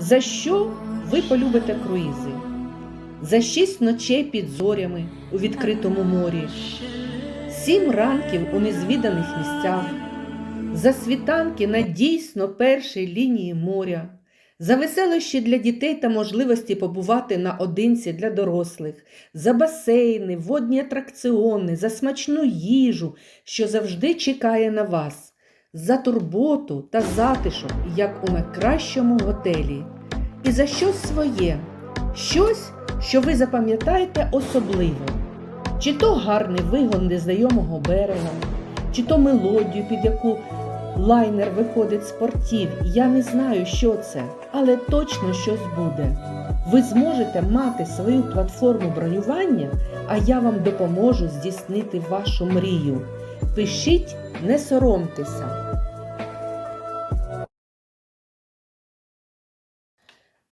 За що ви полюбите круїзи? За шість ночей під зорями у відкритому морі, сім ранків у незвіданих місцях, за світанки на дійсно першій лінії моря, за веселощі для дітей та можливості побувати наодинці для дорослих, за басейни, водні атракціони, за смачну їжу, що завжди чекає на вас, за турботу та затишок, як у найкращому готелі, і за щось своє, щось, що ви запам'ятаєте особливо. Чи то гарний вигон незнайомого берега, чи то мелодію, під яку лайнер виходить з портів. Я не знаю, що це, але точно щось буде. Ви зможете мати свою платформу бронювання, а я вам допоможу здійснити вашу мрію. Пишіть, не соромтеся.